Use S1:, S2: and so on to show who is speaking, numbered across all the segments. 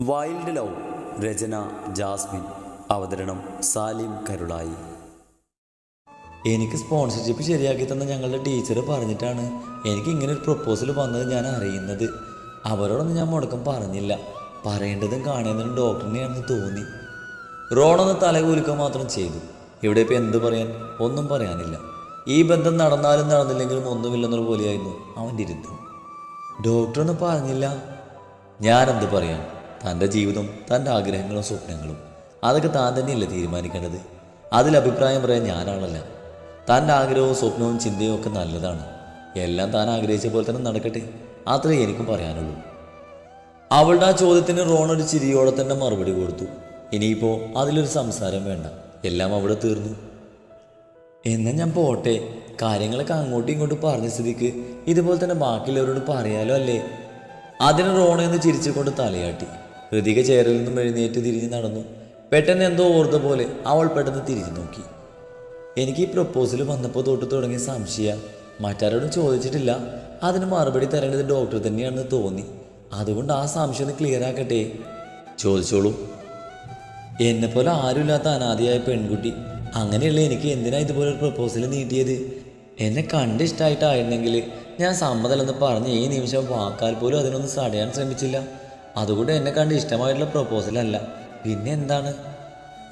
S1: Wild love രചന Jasmine അവതരണം സാലിം കരുളായി.
S2: എനിക്ക് sponsorship ശരിയാക്കി തന്ന ഞങ്ങളുടെ ടീച്ചർ പറഞ്ഞിട്ടാണ് എനിക്ക് ഇങ്ങനെ ഒരു പ്രപ്പോസൽ വന്നത് ഞാൻ അറിയുന്നത്. അവരോടൊന്നും ഞാൻ മുടക്കം പറഞ്ഞില്ല. പറയേണ്ടതും കാണേണ്ടതും ഡോക്ടറിനെയാണെന്ന് തോന്നി. റോണൊന്ന് തലകൂലിക്കുക മാത്രം ചെയ്തു. ഇവിടെ ഇപ്പം എന്ത് പറയാൻ? ഒന്നും പറയാനില്ല. ഈ ബന്ധം നടന്നാലും നടന്നില്ലെങ്കിലും ഒന്നുമില്ലെന്നുള്ള പോലെയായിരുന്നു അവന്റെ ഇരുന്ന്. ഡോക്ടറൊന്നും പറഞ്ഞില്ല. ഞാനെന്ത് പറയാൻ? തന്റെ ജീവിതം തന്റെ ആഗ്രഹങ്ങളും സ്വപ്നങ്ങളും. അതൊക്കെ താൻ തന്നെയല്ലേ തീരുമാനിക്കേണ്ടത്? അതിൽ അഭിപ്രായം പറയാൻ ഞാനാണല്ല തന്റെ ആഗ്രഹവും സ്വപ്നവും ചിന്തയും ഒക്കെ നല്ലതാണ്. എല്ലാം താൻ ആഗ്രഹിച്ച പോലെ തന്നെ നടക്കട്ടെ. അത്രേ എനിക്കും പറയാനുള്ളൂ. അവളുടെ ആ ചോദ്യത്തിന് റോൺ ഒരു ചിരിയോടെ തന്നെ മറുപടി കൊടുത്തു. ഇനിയിപ്പോൾ അതിലൊരു സംസാരം വേണ്ട. എല്ലാം അവിടെ തീർന്നു. എന്നാൽ ഞാൻ പോട്ടെ. കാര്യങ്ങളൊക്കെ അങ്ങോട്ടും ഇങ്ങോട്ടും പറഞ്ഞ സ്ഥിതിക്ക് ഇതുപോലെ തന്നെ ബാക്കിയുള്ളവരോട് പറയാലോ അല്ലേ? അതിന് റോണയെന്ന് ചിരിച്ചുകൊണ്ട് തലയാട്ടി. ഹൃതിക ചേറിൽ നിന്നും എഴുന്നേറ്റ് തിരിഞ്ഞ് നടന്നു. പെട്ടെന്ന് എന്തോ ഓർത്ത പോലെ അവൾ പെട്ടെന്ന് തിരിഞ്ഞു നോക്കി. എനിക്ക് ഈ പ്രപ്പോസൽ വന്നപ്പോൾ തൊട്ട് തുടങ്ങിയ സംശയ. മറ്റാരോടും ചോദിച്ചിട്ടില്ല. അതിന് മറുപടി തരേണ്ടത് ഡോക്ടർ തന്നെയാണെന്ന് തോന്നി. അതുകൊണ്ട് ആ സംശയം ഒന്ന് ക്ലിയർ ആക്കട്ടെ. ചോദിച്ചോളൂ. എന്നെപ്പോലെ ആരുമില്ലാത്ത അനാദിയായ പെൺകുട്ടി. അങ്ങനെയുള്ള എനിക്ക് എന്തിനാ ഇതുപോലെ ഒരു പ്രപ്പോസൽ നീട്ടിയത്? എന്നെ കണ്ട് ഇഷ്ടമായിട്ടായിരുന്നെങ്കിൽ ഞാൻ സമ്മതമല്ലെന്ന് പറഞ്ഞ് ഈ നിമിഷം വാക്കാൽ പോലും അതിനൊന്ന് തടയാൻ ശ്രമിച്ചില്ല. അതുകൊണ്ട് എന്നെ കണ്ട് ഇഷ്ടമായിട്ടുള്ള പ്രപ്പോസലല്ല പിന്നെ എന്താണ്?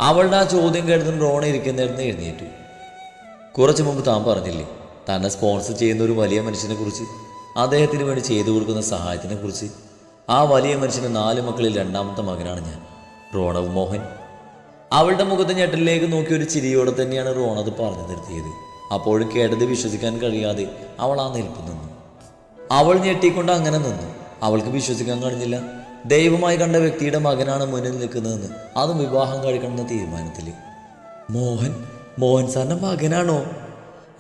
S2: അവളുടെ ആ ചോദ്യം കേട്ടതും റോണ ഇരിക്കുന്നിടത്ത് എഴുന്നേറ്റു. കുറച്ച് മുമ്പ് താൻ പറഞ്ഞില്ലേ തന്നെ സ്പോൺസർ ചെയ്യുന്ന ഒരു വലിയ മനുഷ്യനെക്കുറിച്ച് അദ്ദേഹത്തിന് വേണ്ടി ചെയ്തു കൊടുക്കുന്ന സഹായത്തിനെക്കുറിച്ച്. ആ വലിയ മനുഷ്യന്റെ നാല് മക്കളിൽ രണ്ടാമത്തെ മകനാണ് ഞാൻ റോണവ് മോഹൻ. അവളുടെ മുഖത്ത് ഞെട്ടലിലേക്ക് നോക്കി ഒരു ചിരിയോടെ തന്നെയാണ് റോൺ അത് പറഞ്ഞു നിർത്തിയത്. അപ്പോഴും കേട്ടത് വിശ്വസിക്കാൻ കഴിയാതെ അവൾ ആ നിൽപ്പ് നിന്നു. അവൾ ഞെട്ടിക്കൊണ്ട് അങ്ങനെ നിന്നു. അവൾക്ക് വിശ്വസിക്കാൻ കഴിഞ്ഞില്ല. ദൈവമായി കണ്ട വ്യക്തിയുടെ മകനാണ് മുന്നിൽ നിൽക്കുന്നതെന്ന്. അതും വിവാഹം കഴിക്കണമെന്ന തീരുമാനത്തിൽ മോഹൻ മോഹൻ സാറിന്റെ മകനാണോ?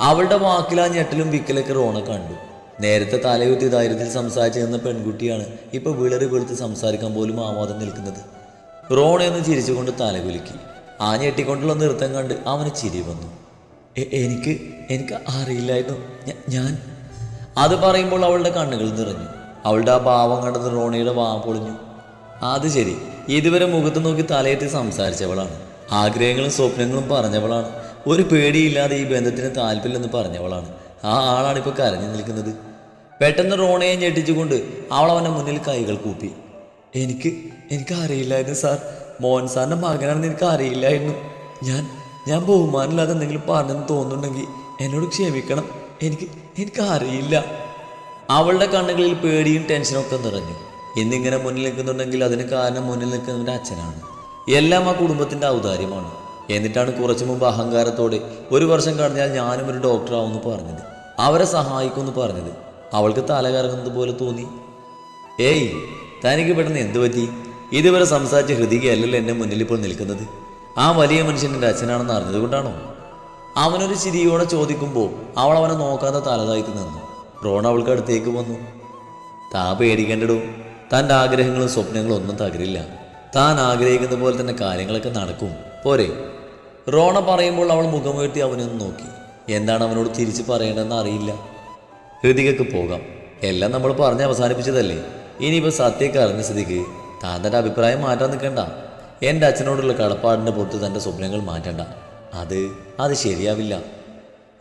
S2: അവളുടെ വാക്കിലാ ഞെട്ടലും വിക്കലൊക്കെ റോണ കണ്ടു. നേരത്തെ തലയുത്തി ധൈര്യത്തിൽ സംസാരിച്ചു നിന്ന പെൺകുട്ടിയാണ് ഇപ്പൊ വിളറി വെളുത്ത് സംസാരിക്കാൻ പോലും ആവാദം നിൽക്കുന്നത്. റോണയൊന്ന് ചിരിച്ചുകൊണ്ട് തലകുലുക്കി ആ ഞെട്ടിക്കൊണ്ടുള്ള നൃത്തം കണ്ട് അവന് ചിരി വന്നു. എനിക്ക് എനിക്ക് അറിയില്ലായിരുന്നു. ഞാൻ? അത് പറയുമ്പോൾ അവളുടെ കണ്ണുകൾ നിറഞ്ഞു. അവളുടെ ആ ഭാവം കണ്ടത് റോണിയുടെ വാ പൊളിഞ്ഞു. അത് ശരി. ഇതുവരെ മുഖത്ത് നോക്കി തലയേറ്റി സംസാരിച്ചവളാണ്. ആഗ്രഹങ്ങളും സ്വപ്നങ്ങളും പറഞ്ഞവളാണ്. ഒരു പേടിയില്ലാതെ ഈ ബന്ധത്തിന് താല്പര്യമെന്ന് പറഞ്ഞവളാണ്. ആ ആളാണ് ഇപ്പോൾ കരഞ്ഞു നിൽക്കുന്നത്. പെട്ടെന്ന് റോണയെ ഞെട്ടിച്ചുകൊണ്ട് അവൾ അവന്റെ മുന്നിൽ കൈകൾ കൂപ്പി. എനിക്ക് എനിക്ക് അറിയില്ലായിരുന്നു സാർ. മോഹൻ സാറിന്റെ മകനാണെന്ന് എനിക്ക് അറിയില്ലായിരുന്നു. ഞാൻ ഞാൻ ബഹുമാനമില്ലാതെ എന്തെങ്കിലും പറഞ്ഞെന്ന് തോന്നുന്നുണ്ടെങ്കിൽ എന്നോട് ക്ഷമിക്കണം. എനിക്ക് എനിക്ക് അറിയില്ല. അവളുടെ കണ്ണുകളിൽ പേടിയും ടെൻഷനും ഒക്കെ നിറഞ്ഞു. എന്നിങ്ങനെ മുന്നിൽ നിൽക്കുന്നുണ്ടെങ്കിൽ അതിന് കാരണം മുന്നിൽ നിൽക്കുന്നവന്റെ അച്ഛനാണ്. എല്ലാം ആ കുടുംബത്തിന്റെ ഔദാര്യമാണ്. എന്നിട്ടാണ് കുറച്ചു മുമ്പ് അഹങ്കാരത്തോടെ ഒരു വർഷം കഴിഞ്ഞാൽ ഞാനും ഒരു ഡോക്ടറാവുമെന്ന് പറഞ്ഞത്. അവരെ സഹായിക്കുമെന്ന് പറഞ്ഞത്. അവൾക്ക് തല കറങ്ങുന്നത് പോലെ തോന്നി. ഏയ് തനിക്ക് പെട്ടെന്ന് എന്ത് പറ്റി? ഇതുവരെ സംസാരിച്ച ഹൃതികയല്ലല്ലോ എന്റെ മുന്നിൽ ഇപ്പോൾ നിൽക്കുന്നത്. ആ വലിയ മനുഷ്യൻ എന്റെ അച്ഛനാണെന്ന് അറിഞ്ഞതുകൊണ്ടാണോ അവനൊരു ചിരിയോടെ ചോദിക്കുമ്പോൾ അവൾ അവനെ നോക്കാതെ തലതായിട്ട് നിന്നു. റോൺ അവൾക്ക് അടുത്തേക്ക് വന്നു. താ പേടിക്കേണ്ടടോ. തന്റെ ആഗ്രഹങ്ങളും സ്വപ്നങ്ങളും ഒന്നും തകരില്ല. താൻ ആഗ്രഹിക്കുന്ന പോലെ തന്നെ കാര്യങ്ങളൊക്കെ നടക്കും. പോരെ. റോണ പറയുമ്പോൾ അവൾ മുഖമുയർത്തി അവനൊന്ന് നോക്കി. എന്താണ് അവനോട് തിരിച്ച് പറയേണ്ടതെന്ന് അറിയില്ല. ഹൃതികക്ക് പോകാം. എല്ലാം നമ്മൾ പറഞ്ഞ് അവസാനിപ്പിച്ചതല്ലേ? ഇനിയിപ്പോൾ സത്യമൊക്കെ അറിഞ്ഞ സ്ഥിതിക്ക് താൻ തന്റെ അഭിപ്രായം മാറ്റാൻ നിൽക്കണ്ട. എന്റെ അച്ഛനോടുള്ള കടപ്പാടിന്റെ പുറത്ത് തന്റെ സ്വപ്നങ്ങൾ മാറ്റണ്ട. അത് അത് ശരിയാവില്ല.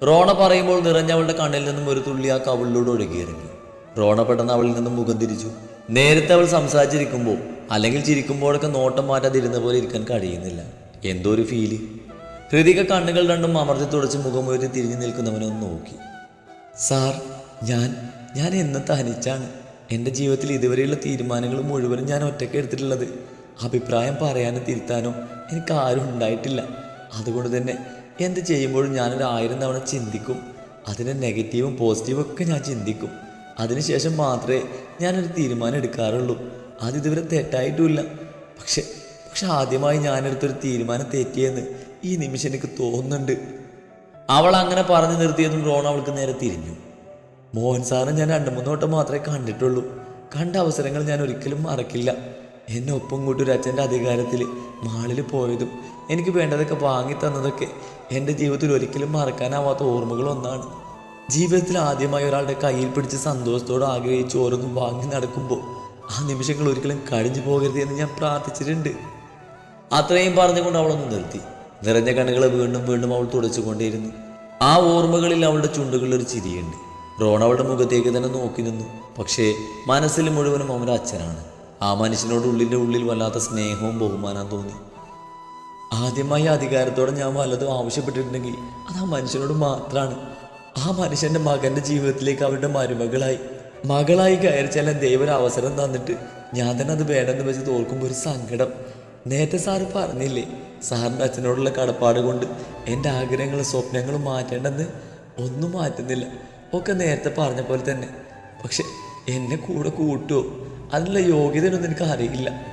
S2: റോണ പറയുമ്പോൾ നിറഞ്ഞവളുടെ കണ്ണിൽ നിന്നും ഒരു തുള്ളി ആ കവിളിലൂടെ ഒഴുകിയിറങ്ങി. റോണ പെട്ടെന്ന് അവളിൽ നിന്നും മുഖം തിരിച്ചു. നേരത്തെ അവൾ സംസാരിച്ചിരിക്കുമ്പോൾ അല്ലെങ്കിൽ ചിരിക്കുമ്പോഴൊക്കെ നോട്ടം മാറ്റാതിരുന്ന പോലെ ഇരിക്കാൻ കഴിയുന്നില്ല. എന്തോ ഒരു ഫീൽ ഹൃതിക കണ്ണുകൾ രണ്ടും അമർത്തി തുടച്ച് മുഖമുയർത്തി തിരിഞ്ഞു നിൽക്കുന്നവനെ ഒന്ന് നോക്കി. സാർ ഞാൻ ഞാൻ എന്ന് തനിച്ചാണ്. എന്റെ ജീവിതത്തിൽ ഇതുവരെയുള്ള തീരുമാനങ്ങൾ മുഴുവനും ഞാൻ ഒറ്റയ്ക്ക് എടുത്തിട്ടുള്ളത്. അഭിപ്രായം പറയാനോ തിരുത്താനോ എനിക്ക് ആരും ഉണ്ടായിട്ടില്ല. അതുകൊണ്ട് തന്നെ എന്ത് ചെയ്യുമ്പോഴും ഞാനൊരു ആയിരം തവണ ചിന്തിക്കും. അതിന് നെഗറ്റീവും പോസിറ്റീവും ഒക്കെ ഞാൻ ചിന്തിക്കും. അതിനുശേഷം മാത്രമേ ഞാനൊരു തീരുമാനം എടുക്കാറുള്ളൂ. അതിതുവരെ തെറ്റായിട്ടുമില്ല. പക്ഷെ പക്ഷെ ആദ്യമായി ഞാനെടുത്തൊരു തീരുമാനം തെറ്റിയെന്ന് ഈ നിമിഷം എനിക്ക് തോന്നുന്നുണ്ട്. അവൾ അങ്ങനെ പറഞ്ഞു നിർത്തിയതും റോൺ അവൾക്ക് നേരെ തിരിഞ്ഞു. മോഹൻ സാറിന് ഞാൻ രണ്ട് മൂന്ന് വട്ടം മാത്രമേ കണ്ടിട്ടുള്ളൂ. കണ്ട അവസരങ്ങൾ ഞാൻ ഒരിക്കലും മറക്കില്ല. എന്നെ ഒപ്പം കൂട്ടി ഒരു അച്ഛന്റെ അധികാരത്തിൽ മാളിൽ പോയതും എനിക്ക് വേണ്ടതൊക്കെ വാങ്ങി തന്നതൊക്കെ എന്റെ ജീവിതത്തിൽ ഒരിക്കലും മറക്കാനാവാത്ത ഓർമ്മകൾ ഒന്നാണ്. ജീവിതത്തിൽ ആദ്യമായി ഒരാളുടെ കയ്യിൽ പിടിച്ച് സന്തോഷത്തോടെ ആഗ്രഹിച്ച് ഓരോന്നും വാങ്ങി നടക്കുമ്പോൾ ആ നിമിഷങ്ങൾ ഒരിക്കലും കഴിഞ്ഞു പോകരുത് എന്ന് ഞാൻ പ്രാർത്ഥിച്ചിട്ടുണ്ട്. അത്രയും പറഞ്ഞുകൊണ്ട് അവളൊന്ന് നിർത്തി. നിറഞ്ഞ കണ്ണുകളെ വീണ്ടും വീണ്ടും അവൾ തുടച്ചുകൊണ്ടേയിരുന്നു ആ ഓർമ്മകളിൽ അവളുടെ ചുണ്ടുകളിൽ ഒരു ചിരിയുണ്ട്. റോൺ അവളുടെ മുഖത്തേക്ക് തന്നെ നോക്കി നിന്നു. പക്ഷേ മനസ്സിൽ മുഴുവനും അവന്റെ അച്ഛനാണ്. ആ മനുഷ്യനോട് ഉള്ളിന്റെ ഉള്ളിൽ വല്ലാത്ത സ്നേഹവും ബഹുമാനവും തോന്നി. ആദ്യമായി അധികാരത്തോടെ ഞാൻ വല്ലതും ആവശ്യപ്പെട്ടിട്ടുണ്ടെങ്കിൽ അത് ആ മനുഷ്യനോട് മാത്രമാണ് ആ മനുഷ്യന്റെ മകന്റെ ജീവിതത്തിലേക്ക് അവരുടെ മരുമകളായി. മകളായി കയറി ചെല്ലാൻ ദൈവം അവസരം തന്നിട്ട്? ഞാൻ തന്നെ അത് വേണമെന്ന് വെച്ച് തോൽക്കുമ്പോൾ ഒരു സങ്കടം. നേരത്തെ സാറ് പറഞ്ഞില്ലേ സാറിന്റെ അച്ഛനോടുള്ള കടപ്പാട് കൊണ്ട് എന്റെ ആഗ്രഹങ്ങളും സ്വപ്നങ്ങളും മാറ്റേണ്ടെന്ന്? ഒന്നും മാറ്റുന്നില്ല. ഒക്കെ നേരത്തെ പറഞ്ഞ പോലെ തന്നെ. പക്ഷെ എന്നെ കൂടെ കൂട്ടുമോ അതിനുള്ള യോഗ്യതയൊന്നും എനിക്ക് അറിയില്ല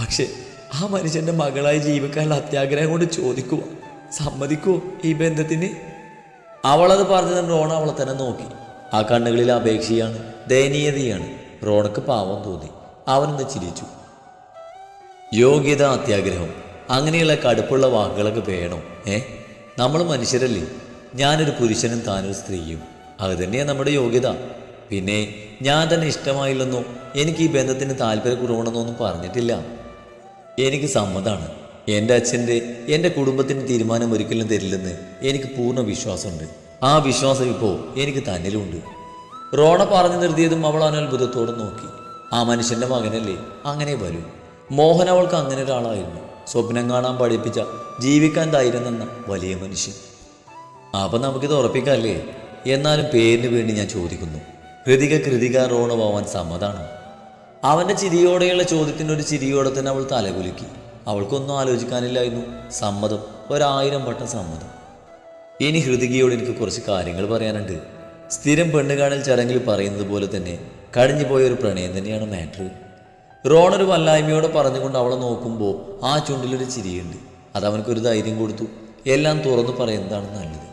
S2: പക്ഷെ ആ മനുഷ്യന്റെ മകളായി ജീവിക്കാനുള്ള അത്യാഗ്രഹം കൊണ്ട് ചോദിക്കുവോ? സമ്മതിക്കുവോ ഈ ബന്ധത്തിന്? അവളത് പറഞ്ഞത് റോണ അവളെ തന്നെ നോക്കി. ആ കണ്ണുകളിൽ അപേക്ഷയാണ് ദയനീയതയാണ്. റോണക്ക് പാവം തോന്നി. അവനൊന്ന് ചിരിച്ചു. യോഗ്യത അത്യാഗ്രഹം. അങ്ങനെയുള്ള കടുപ്പുള്ള വാക്കുകളൊക്കെ വേണം ഏ? നമ്മൾ മനുഷ്യരല്ലേ. ഞാനൊരു പുരുഷനും താനൊരു സ്ത്രീയും. അത് തന്നെയാണ് നമ്മുടെ യോഗ്യത. പിന്നെ ഞാൻ തന്നെ ഇഷ്ടമായില്ലെന്നോ? എനിക്ക് ഈ ബന്ധത്തിന് താല്പര്യക്കുറവണമെന്നോ ഒന്നും പറഞ്ഞിട്ടില്ല. എനിക്ക് സമ്മതമാണ് എന്റെ അച്ഛന്റെ എന്റെ കുടുംബത്തിന് തീരുമാനം ഒരിക്കലും തരില്ലെന്ന് എനിക്ക് പൂർണ വിശ്വാസമുണ്ട്. ആ വിശ്വാസം ഇപ്പോൾ എനിക്ക് തന്നിലുണ്ട്. റോണ പറഞ്ഞു നിർത്തിയതും അവൾ അവൻ അത്ഭുതത്തോടെ നോക്കി. ആ മനുഷ്യന്റെ മകനല്ലേ? അങ്ങനെ വരൂ. മോഹൻ അവൾക്ക് അങ്ങനെ ഒരാളായിരുന്നു. സ്വപ്നം കാണാൻ പഠിപ്പിച്ച ജീവിക്കാൻ ധൈര്യം തന്ന വലിയ മനുഷ്യൻ. അപ്പം നമുക്കിത് ഉറപ്പിക്കാല്ലേ? എന്നാലും പേരിന് വേണ്ടി ഞാൻ ചോദിക്കുന്നു. ഹൃതിക കൃതിക റോണ പോവാൻ സമ്മതാണ്. അവന്റെ ചിരിയോടെയുള്ള ചോദ്യത്തിന്റെ ഒരു ചിരിയോടെ തന്നെ അവൾ തലകുലുക്കി. അവൾക്കൊന്നും ആലോചിക്കാനില്ലായിരുന്നു. സമ്മതം. ഒരായിരം വട്ടം സമ്മതം. ഇനി ഹൃതികയോട് എനിക്ക് കുറച്ച് കാര്യങ്ങൾ പറയാനുണ്ട്. സ്ഥിരം പെണ്ണുകാണൽ ചടങ്ങിൽ പറയുന്നത് പോലെ തന്നെ കഴിഞ്ഞു പോയ ഒരു പ്രണയം തന്നെയാണ് മാറ്റർ. റോൺ ഒരു വല്ലായ്മയോടെ പറഞ്ഞുകൊണ്ട് അവളെ നോക്കുമ്പോൾ ആ ചുണ്ടിലൊരു ചിരിയുണ്ട്. അത് അവനക്കൊരു ധൈര്യം കൊടുത്തു. എല്ലാം തുറന്നു പറയുന്നതാണ് നല്ലത്?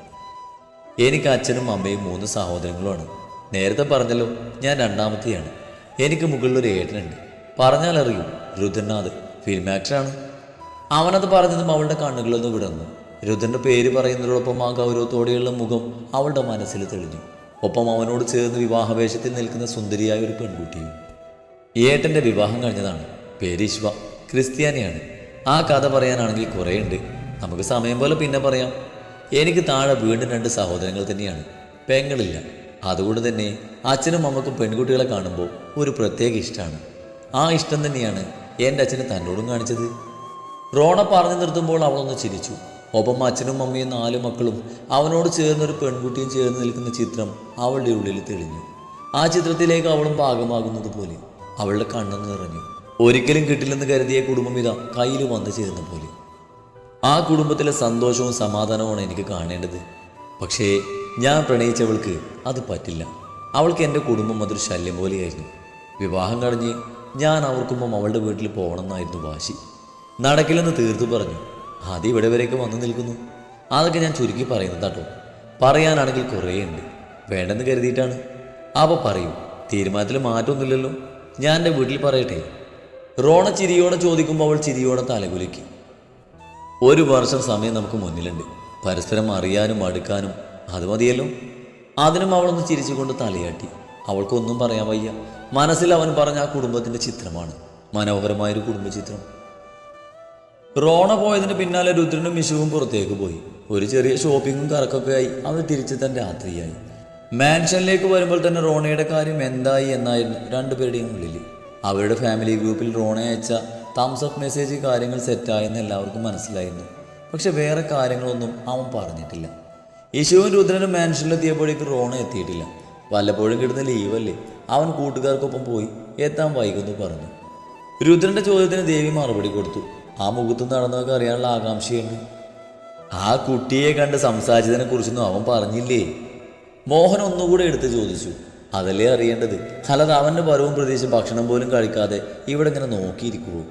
S2: എനിക്ക് അച്ഛനും അമ്മയും മൂന്ന് സഹോദരങ്ങളുമാണ്. നേരത്തെ പറഞ്ഞല്ലോ ഞാൻ രണ്ടാമത്തെയാണ്. എനിക്ക് മുകളിലൊരു ഏട്ടനുണ്ട്. പറഞ്ഞാൽ അറിയൂ രുദ്രനാഥ് ഫിലിം ആക്ടറാണ് അവനത് പറഞ്ഞതും അവളുടെ കണ്ണുകളൊന്ന് വിടർന്നു. രുദ്രന്റെ പേര് പറയുന്നതോടൊപ്പം ആ ഗൗരവത്തോടെയുള്ള മുഖം അവളുടെ മനസ്സിൽ തെളിഞ്ഞു. ഒപ്പം അവനോട് ചേർന്ന് വിവാഹവേഷത്തിൽ നിൽക്കുന്ന സുന്ദരിയായ ഒരു പെൺകുട്ടിയും. ഏട്ടന്റെ വിവാഹം കഴിഞ്ഞതാണ്. പേര് ക്രിസ്ത്യാനിയാണ്. ആ കഥ പറയാനാണെങ്കിൽ കുറേയുണ്ട്. നമുക്ക് സമയം പോലെ പിന്നെ പറയാം. എനിക്ക് താഴെ വീണ്ടും രണ്ട് സഹോദരങ്ങൾ തന്നെയാണ്. പെങ്ങളില്ല. അതുകൊണ്ട് തന്നെ അച്ഛനും അമ്മക്കും പെൺകുട്ടികളെ കാണുമ്പോൾ ഒരു പ്രത്യേക ഇഷ്ടമാണ്. ആ ഇഷ്ടം തന്നെയാണ് എന്റെ അച്ഛന് തന്നോടും കാണിച്ചത്. റോണ പറഞ്ഞു നിർത്തുമ്പോൾ അവളൊന്ന് ചിരിച്ചു. ഒപ്പം അച്ഛനും അമ്മയും നാലു മക്കളും അവനോട് ചേർന്നൊരു പെൺകുട്ടിയും ചേർന്ന് നിൽക്കുന്ന ചിത്രം അവളുടെ ഉള്ളിൽ തെളിഞ്ഞു. ആ ചിത്രത്തിലേക്ക് അവളും ഭാഗമാകുന്നത് പോലെ അവളുടെ കണ്ണെന്ന് നിറഞ്ഞു. ഒരിക്കലും കിട്ടില്ലെന്ന് കരുതിയ കുടുംബം ഇതാ കയ്യിൽ വന്നു ചേർന്ന പോലെ. ആ കുടുംബത്തിലെ സന്തോഷവും സമാധാനവുമാണ് എനിക്ക് കാണേണ്ടത്. പക്ഷേ ഞാൻ പ്രണയിച്ചവൾക്ക് അത് പറ്റില്ല. അവൾക്ക് എന്റെ കുടുംബം അതൊരു ശല്യം പോലെയായിരുന്നു. വിവാഹം കഴിഞ്ഞ് ഞാൻ അവർക്കുമ്പം അവളുടെ വീട്ടിൽ പോകണമെന്നായിരുന്നു വാശി. നടക്കില്ലെന്ന് തീർത്തു പറഞ്ഞു. ആദ്യം ഇവിടെ വരെയൊക്കെ വന്നു നിൽക്കുന്നു. അതൊക്കെ ഞാൻ ചുരുക്കി പറയുന്നതാട്ടോ പറയാനാണെങ്കിൽ കുറേ ഉണ്ട്. വേണ്ടെന്ന് കരുതിയിട്ടാണ്. അപ്പോൾ പറയും. തീരുമാനത്തിൽ മാറ്റമൊന്നുമില്ലല്ലോ. ഞാൻ എന്റെ വീട്ടിൽ പറയട്ടെ. റോണ ചിരിയോടെ ചോദിക്കുമ്പോൾ അവൾ ചിരിയോടെ തലകുലുക്കി. ഒരു വർഷം സമയം നമുക്ക് മുന്നിലുണ്ട്. പരസ്പരം അറിയാനും അടുക്കാനും അത് മതിയല്ലോ. അതിനും അവളൊന്ന് ചിരിച്ചുകൊണ്ട് തലയാട്ടി. അവൾക്കൊന്നും പറയാൻ വയ്യ. മനസ്സിൽ അവൻ പറഞ്ഞ ആ കുടുംബത്തിന്റെ ചിത്രമാണ്. മനോഹരമായൊരു കുടുംബ ചിത്രം റോണ പോയതിന് പിന്നാലെ രുദ്രനും മിശുവും പുറത്തേക്ക് പോയി. ഒരു ചെറിയ ഷോപ്പിങ്ങും കറക്കൊക്കെ ആയി. അവർ തിരിച്ച് തൻ രാത്രിയായി. മാൻഷനിലേക്ക് വരുമ്പോൾ തന്നെ റോണയുടെ കാര്യം എന്തായി എന്നായിരുന്നു രണ്ടുപേരുടെയും ഉള്ളിൽ അവരുടെ ഫാമിലി ഗ്രൂപ്പിൽ റോണ അയച്ച തംസ് അപ്പ് മെസ്സേജ് കാര്യങ്ങൾ സെറ്റായെന്ന് എല്ലാവർക്കും മനസ്സിലായിരുന്നു. പക്ഷെ വേറെ കാര്യങ്ങളൊന്നും അവൻ പറഞ്ഞിട്ടില്ല. യശുവും രുദ്രനും മാൻഷനിലെത്തിയപ്പോഴേക്ക് റോണ എത്തിയിട്ടില്ല. വല്ലപ്പോഴും കിടന്ന ലീവല്ലേ? അവൻ കൂട്ടുകാർക്കൊപ്പം പോയി എത്താൻ വൈകുന്നു പറഞ്ഞു. രുദ്രന്റെ ചോദ്യത്തിന് ദേവി മറുപടി കൊടുത്തു. ആ മുഖത്ത് നടന്നതൊക്കെ അറിയാനുള്ള ആകാംക്ഷയുണ്ട്. ആ കുട്ടിയെ കണ്ട് സംസാരിച്ചതിനെ കുറിച്ചൊന്നും അവൻ പറഞ്ഞില്ലേ? മോഹൻ ഒന്നുകൂടെ എടുത്ത് ചോദിച്ചു. അതല്ലേ അറിയേണ്ടത്? അല്ലാതെ അവന്റെ വരവും പ്രതീക്ഷിച്ച് ഭക്ഷണം പോലും കഴിക്കാതെ ഇവിടെ ഇങ്ങനെ നോക്കിയിരിക്കുള്ളൂ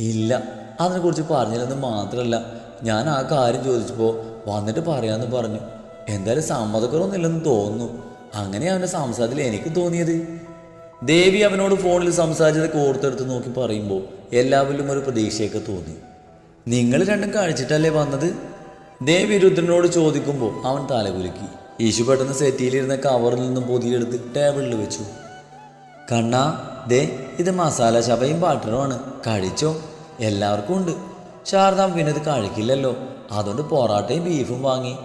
S2: ഇല്ല അതിനെക്കുറിച്ച് പറഞ്ഞില്ലെന്ന് മാത്രമല്ല ഞാൻ ആ കാര്യം ചോദിച്ചപ്പോൾ വന്നിട്ട് പറയാമെന്ന് പറഞ്ഞു. എന്തായാലും സമ്മതക്കുറവൊന്നുമില്ലെന്ന് തോന്നുന്നു. അങ്ങനെ അവന്റെ സംസാരത്തിൽ എനിക്ക് തോന്നിയത്. ദേവി അവനോട് ഫോണിൽ സംസാരിച്ചതൊക്കെ ഓർത്തെടുത്ത് നോക്കി പറയുമ്പോൾ എല്ലാവരിലും ഒരു പ്രതീക്ഷയൊക്കെ തോന്നി. നിങ്ങൾ രണ്ടും കഴിച്ചിട്ടല്ലേ വന്നത്? ദേവി രുദ്രനോട് ചോദിക്കുമ്പോൾ അവൻ തലകുലുക്കി. യേശു പെട്ടെന്ന് സെറ്റിയിലിരുന്ന കവറിൽ നിന്നും പൊതിയെടുത്ത് ടേബിളിൽ വെച്ചു. കണ്ണാ ദേ ഇത് മസാല ശവയും പാട്ടറുമാണ് കഴിച്ചോ? എല്ലാവർക്കും ഉണ്ട്. ശാരദാം പിന്നെ ഇത് കഴിക്കില്ലല്ലോ. അതുകൊണ്ട് പൊറാട്ടയും ബീഫും വാങ്ങി.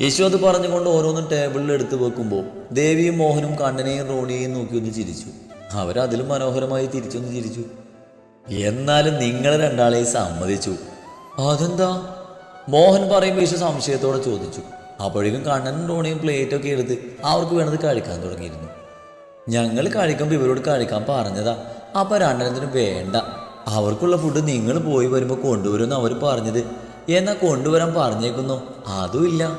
S2: യേശു അത് പറഞ്ഞുകൊണ്ട് ഓരോന്നും ടേബിളിൽ എടുത്തു വെക്കുമ്പോൾ ദേവിയും മോഹനും കണ്ണനെയും റോണിയെയും നോക്കി ഒന്ന് ചിരിച്ചു. അവരതിലും മനോഹരമായി തിരിച്ചൊന്ന് ചിരിച്ചു. എന്നാലും നിങ്ങൾ രണ്ടാളെയും സമ്മതിച്ചു. അതെന്താ? മോഹൻ പറയുമ്പോൾ യേശു സംശയത്തോടെ ചോദിച്ചു. അപ്പോഴേക്കും കണ്ണനും റോണിയും പ്ലേറ്റൊക്കെ എടുത്ത് അവർക്ക് വേണ്ടത് കഴിക്കാൻ തുടങ്ങിയിരുന്നു. ഞങ്ങൾ കഴിക്കുമ്പോൾ ഇവരോട് കഴിക്കാൻ പറഞ്ഞതാ. അപ്പൊ രണ്ടെണ്ണത്തിന് വേണ്ട. അവർക്കുള്ള ഫുഡ് നിങ്ങൾ പോയി വരുമ്പോൾ കൊണ്ടുവരുമെന്ന് അവർ പറഞ്ഞത്. എന്നാ കൊണ്ടുവരാൻ പറഞ്ഞേക്കുന്നു? അതുമില്ല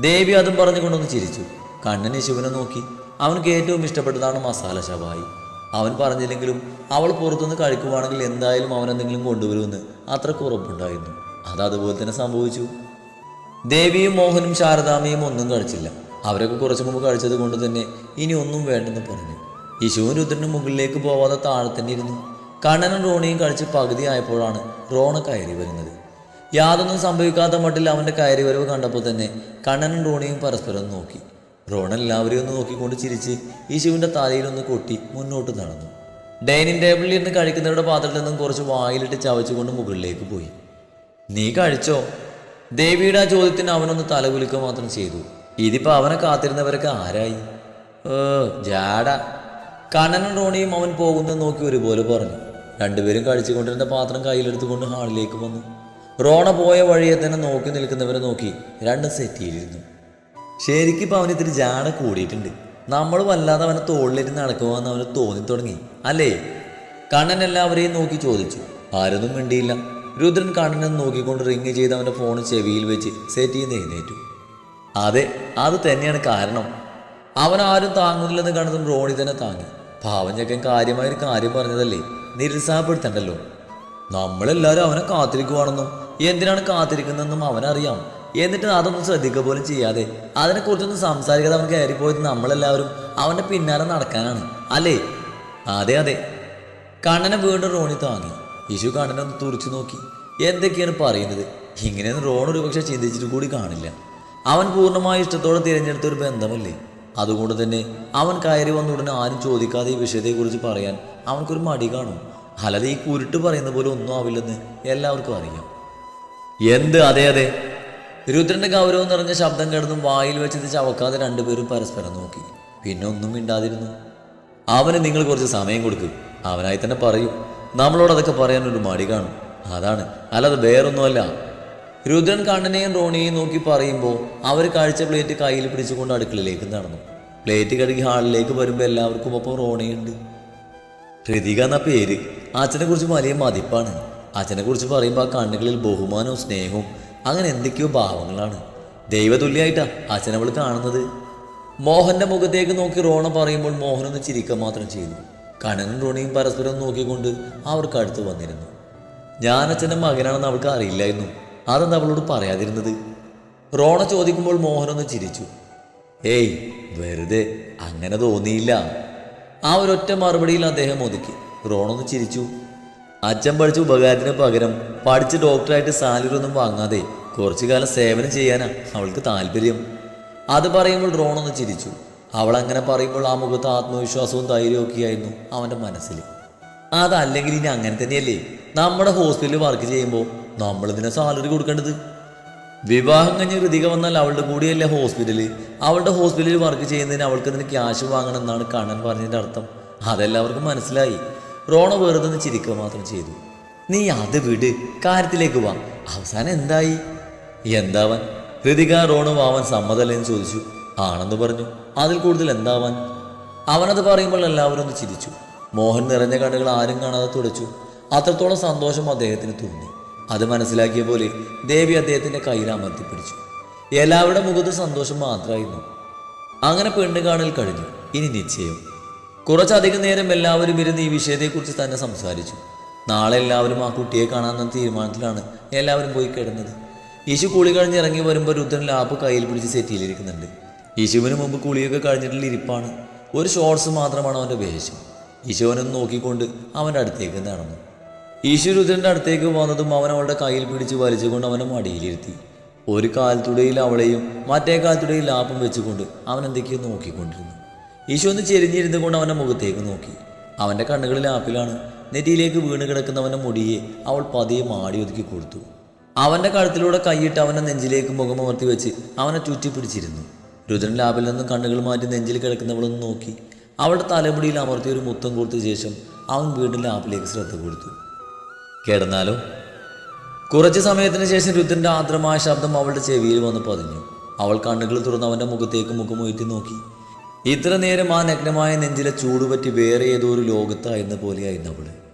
S2: ദേവി അതും പറഞ്ഞുകൊണ്ടൊന്ന് ചിരിച്ചു. കണ്ണൻ യശുവിനെ നോക്കി. അവനക്ക് ഏറ്റവും ഇഷ്ടപ്പെട്ടതാണ് മസാല ശവായി. അവൻ പറഞ്ഞില്ലെങ്കിലും അവൾ പുറത്തുനിന്ന് കഴിക്കുവാണെങ്കിൽ എന്തായാലും അവൻ എന്തെങ്കിലും കൊണ്ടുവരുമെന്ന് അത്ര കുറപ്പുണ്ടായിരുന്നു അത് അതുപോലെ തന്നെ സംഭവിച്ചു. ദേവിയും മോഹനും ശാരദാമയും ഒന്നും കഴിച്ചില്ല. അവരൊക്കെ കുറച്ചു മുമ്പ് കഴിച്ചത് കൊണ്ട് തന്നെ ഇനി ഒന്നും വേണ്ടെന്ന് പറഞ്ഞു. യശുവും രുദ്രനും മുകളിലേക്ക് പോവാതെ താഴെ തന്നെ ഇരുന്നു. കണ്ണനും റോണിയും കഴിച്ച് പകുതി ആയപ്പോഴാണ് റോണ കയറി വരുന്നത്. യാതൊന്നും സംഭവിക്കാത്ത മട്ടിൽ അവന്റെ കയറി വരവ് കണ്ടപ്പോൾ തന്നെ കണ്ണനും റോണിയും പരസ്പരം നോക്കി. റോൺ എല്ലാവരെയും ഒന്ന് നോക്കിക്കൊണ്ട് ചിരിച്ച് യശുവിന്റെ തലയിലൊന്ന് കൊട്ടി മുന്നോട്ട് നടന്നു. ഡൈനിങ് ടേബിളിൽ ഇരുന്ന് കഴിക്കുന്നവരുടെ പാത്രത്തിൽ നിന്നും കുറച്ച് വായിലിട്ട് ചവച്ചുകൊണ്ട് മുകളിലേക്ക് പോയി. നീ കഴിച്ചോ? ദേവിയുടെ ആ ചോദ്യത്തിന് അവനൊന്ന് തലകുലുക്കുക മാത്രം ചെയ്തു. ഇതിപ്പോൾ അവനെ കാത്തിരുന്നവരൊക്കെ ആരായി? ഓ ജാട കണ്ണനും റോണിയും അവൻ പോകുന്നത് നോക്കി ഒരുപോലെ പറഞ്ഞു. രണ്ടുപേരും കഴിച്ചുകൊണ്ടിരുന്ന പാത്രം കയ്യിലെടുത്തുകൊണ്ട് ഹാളിലേക്ക് വന്നു. റോണ പോയ വഴിയെ തന്നെ നോക്കി നിൽക്കുന്നവരെ നോക്കി രണ്ടും സെറ്റിയിലിരുന്നു ശരിക്കും അവന് ഇത്തിരി ജാട കൂടിയിട്ടുണ്ട്. നമ്മൾ വല്ലാതെ അവനെ തോളിലിരുന്ന് നടക്കുവാന്ന് അവന് തോന്നി തുടങ്ങി. അല്ലേ? കണ്ണൻ എല്ലാവരെയും നോക്കി ചോദിച്ചു. ആരൊന്നും മിണ്ടിയില്ല. രുദ്രൻ കണ്ണനെ നോക്കിക്കൊണ്ട് റിങ് ചെയ്ത് അവന്റെ ഫോൺ ചെവിയിൽ വെച്ച് സെറ്റ് ചെയ്ത് എഴുന്നേറ്റു. അതെ അത് തന്നെയാണ് കാരണം. അവൻ ആരും താങ്ങുന്നില്ലെന്ന് കണ്ടതും റോണി തന്നെ താങ്ങി. പാവൻ ചക്കൻ കാര്യമായൊരു കാര്യം പറഞ്ഞതല്ലേ? നിരുത്സാഹപ്പെടുത്തണ്ടല്ലോ നമ്മളെല്ലാവരും അവനെ കാത്തിരിക്കുവാണെന്നും എന്തിനാണ് കാത്തിരിക്കുന്നതെന്നും അവനറിയാം. എന്നിട്ട് അതൊന്നും ശ്രദ്ധിക്കുക പോലും ചെയ്യാതെ അതിനെക്കുറിച്ചൊന്നും സംസാരിക്കാതെ അവൻ കയറിപ്പോയത് നമ്മളെല്ലാവരും അവന്റെ പിന്നാലെ നടക്കാനാണ്. അല്ലേ? അതെ അതെ. കണ്ണനെ വീണ്ടും റോണി താങ്ങി. യശു കണ്ണനെ ഒന്ന് തുറച്ചു നോക്കി. എന്തൊക്കെയാണ് പറയുന്നത്? ഇങ്ങനെയൊന്നും റോൺ ഒരുപക്ഷെ ചിന്തിച്ചിട്ട് കൂടി കാണില്ല. അവൻ പൂർണമായ ഇഷ്ടത്തോടെ തിരഞ്ഞെടുത്ത ഒരു ബന്ധമല്ലേ? അതുകൊണ്ട് തന്നെ അവൻ കയറി വന്ന ഉടനെ ആരും ചോദിക്കാതെ ഈ വിഷയത്തെക്കുറിച്ച് പറയാൻ അവൻക്കൊരു മടി കാണും. അല്ലാതെ ഈ കുരുട്ട് പറയുന്ന പോലെ ഒന്നും ആവില്ലെന്ന് എല്ലാവർക്കും അറിയാം. എന്ത്? അതെ അതെ. രുദ്രന്റെ ഗൗരവം നിറഞ്ഞ ശബ്ദം കിടന്നും വായിൽ വെച്ചത് ചവക്കാതെ രണ്ടുപേരും പരസ്പരം നോക്കി. പിന്നെ ഒന്നും മിണ്ടാതിരുന്നു. അവന് നിങ്ങൾ കുറച്ച് സമയം കൊടുക്കും. അവനായി തന്നെ പറയും. നമ്മളോട് അതൊക്കെ പറയാൻ ഒരു മടി കാണും. അതാണ്. അല്ലാതെ വേറൊന്നുമല്ല. രുദ്രൻ കണ്ണനെയും റോണിയെയും നോക്കി പറയുമ്പോൾ അവർ കാഴ്ച പ്ലേറ്റ് കയ്യിൽ പിടിച്ചുകൊണ്ട് അടുക്കളയിലേക്ക് നടന്നു. പ്ലേറ്റ് കഴുകി ഹാളിലേക്ക് വരുമ്പോൾ എല്ലാവർക്കും ഒപ്പം റോണിയുണ്ട്. ഹൃതിക എന്ന പേര്. അച്ഛനെ കുറിച്ച് വലിയ മതിപ്പാണ്. അച്ഛനെ കുറിച്ച് പറയുമ്പോൾ ആ കണ്ണുകളിൽ ബഹുമാനവും സ്നേഹവും അങ്ങനെ എന്തൊക്കെയോ ഭാവങ്ങളാണ്. ദൈവതുല്യായിട്ടാ അച്ഛനെ അവൾ കാണുന്നത്. മോഹന്റെ മുഖത്തേക്ക് നോക്കി റോണ പറയുമ്പോൾ മോഹൻ ഒന്ന് ചിരിക്കുക മാത്രം ചെയ്തു. കണ്ണനും റോണിയും പരസ്പരം നോക്കിക്കൊണ്ട് അവർക്ക് അടുത്ത് വന്നിരുന്നു. ഞാൻ അച്ഛന്റെ മകനാണെന്ന് അവൾക്ക് അറിയില്ലായിരുന്നു. അതെന്താ അവളോട് പറയാതിരുന്നത്? റോണ ചോദിക്കുമ്പോൾ മോഹനൊന്ന് ചിരിച്ചു. ഏയ് വെറുതെ. അങ്ങനെ തോന്നിയില്ല. ആ ഒരു ഒരൊറ്റ മറുപടിയിൽ അദ്ദേഹം ഒതുക്കി. റോണൊന്ന് ചിരിച്ചു. അച്ഛൻ പഠിച്ച ഉപകാരത്തിന് പകരം പഠിച്ച് ഡോക്ടറായിട്ട് സാലറി ഒന്നും വാങ്ങാതെ കുറച്ചു കാലം സേവനം ചെയ്യാനാ അവൾക്ക് താല്പര്യം. അത് പറയുമ്പോൾ റോണൊന്ന് ചിരിച്ചു. അവൾ അങ്ങനെ പറയുമ്പോൾ ആ മുഖത്ത് ആത്മവിശ്വാസവും ധൈര്യവും ഒക്കെയായിരുന്നു അവന്റെ മനസ്സിൽ. അതല്ലെങ്കിൽ ഇനി അങ്ങനെ തന്നെയല്ലേ? നമ്മുടെ ഹോസ്പിറ്റലിൽ വർക്ക് ചെയ്യുമ്പോൾ നമ്മളിതിനെ സാലറി കൊടുക്കേണ്ടത്? വിവാഹം കഴിഞ്ഞ് ഋതിക വന്നാൽ അവളുടെ കൂടെയല്ല ഹോസ്പിറ്റലിൽ അവളുടെ ഹോസ്പിറ്റലിൽ വർക്ക് ചെയ്യുന്നതിന് അവൾക്ക് ഇതിന് ക്യാഷ് വാങ്ങണം എന്നാണ് കണ്ണൻ പറഞ്ഞതിന്റെ അർത്ഥം. അതെല്ലാവർക്കും മനസ്സിലായി. റോണ വെറുതെ ചിരിക്കുക മാത്രം ചെയ്തു. നീ അത് വിട്. കാര്യത്തിലേക്ക് വാ. അവസാനം എന്തായി? എന്താവാൻ? ഋതിക റോണ വാവാൻ സമ്മതമല്ലെന്ന് ചോദിച്ചു. ആണെന്ന് പറഞ്ഞു. അതിൽ കൂടുതൽ എന്താവാൻ? അവനത് പറയുമ്പോൾ എല്ലാവരും ഒന്ന് ചിരിച്ചു. മോഹൻ നിറഞ്ഞ കണ്ണുകൾ ആരും കാണാതെ തുടച്ചു. അത്രത്തോളം സന്തോഷം അദ്ദേഹത്തിന് തോന്നി. അത് മനസ്സിലാക്കിയ പോലെ ദേവി അദ്ദേഹത്തിന്റെ കയ്യിൽ അമർത്തിപ്പിടിച്ചു എല്ലാവരുടെ മുഖത്ത് സന്തോഷം മാത്രമായിരുന്നു. അങ്ങനെ പെണ്ണ് കാണൽ കഴിഞ്ഞു. ഇനി നിശ്ചയം. കുറച്ചധികം നേരം എല്ലാവരും ഇരുന്ന് ഈ വിഷയത്തെക്കുറിച്ച് തന്നെ സംസാരിച്ചു. നാളെ എല്ലാവരും ആ കുട്ടിയെ കാണാമെന്ന തീരുമാനത്തിലാണ് എല്ലാവരും പോയി കിടന്നത്. യേശു കുളി കഴിഞ്ഞ് ഇറങ്ങി വരുമ്പോൾ രുദ്രൻ ലാപ്പ് കയ്യിൽ പിടിച്ച് സെറ്റിയിലിരിക്കുന്നുണ്ട്. യേശുവിന് മുമ്പ് കുളിയൊക്കെ കഴിഞ്ഞിട്ടുള്ള ഇരിപ്പാണ്. ഒരു ഷോർട്സ് മാത്രമാണ് അവന്റെ വേഷം. യേശുവനൊന്ന് നോക്കിക്കൊണ്ട് അവന്റെ അടുത്തേക്ക് നടന്നു. ഈശ്വരുദ്രന്റെ അടുത്തേക്ക് വന്നതും അവൻ അവളുടെ കയ്യിൽ പിടിച്ച് വലിച്ചുകൊണ്ട് അവനെ മടിയിലിരുത്തി. ഒരു കാൽത്തുടയിൽ അവളെയും മറ്റേ കാൽത്തുടയിൽ ലാഭം വെച്ചുകൊണ്ട് അവൻ എന്തൊക്കെയോ നോക്കിക്കൊണ്ടിരുന്നു. ഈശോ ഒന്ന് ചെരിഞ്ഞിരുന്നു കൊണ്ട് അവന്റെ മുഖത്തേക്ക് നോക്കി. അവന്റെ കണ്ണുകളിൽ ആപ്പിലാണ് നെറ്റിയിലേക്ക് വീണ് കിടക്കുന്നവന്റെ മുടിയെ അവൾ പതിയെ മാടി ഒതുക്കി കൊടുത്തു. അവന്റെ കഴുത്തിലൂടെ കൈയിട്ട് അവന്റെ നെഞ്ചിലേക്ക് മുഖമമർത്തി വെച്ച് അവനെ ചുറ്റി പിടിച്ചിരുന്നു. രുദ്രൻ ലാബിൽ നിന്നും കണ്ണുകൾ മാറ്റി നെഞ്ചിൽ കിടക്കുന്നവളൊന്ന് നോക്കി. അവളുടെ തലമുടിയിൽ അമർത്തി ഒരു മുത്തം കൊടുത്ത ശേഷം അവൻ വീണ്ടും ലാബിലേക്ക് ശ്രദ്ധ കൊടുത്തു. കിടന്നാലോ? കുറച്ച് സമയത്തിന് ശേഷം രുദ്രന്റെ ആർദ്രമായ ശബ്ദം അവളുടെ ചെവിയിൽ വന്ന് പതിഞ്ഞു. അവൾ കണ്ണുകൾ തുറന്ന് അവന്റെ മുഖത്തേക്ക് മുഖമുയറ്റി നോക്കി. ഇത്ര നേരം ആ നഗ്നമായ നെഞ്ചിലെ ചൂടുപറ്റി വേറെ ഏതോ ഒരു ലോകത്തായിരുന്ന പോലെയായിരുന്നു അവൾ.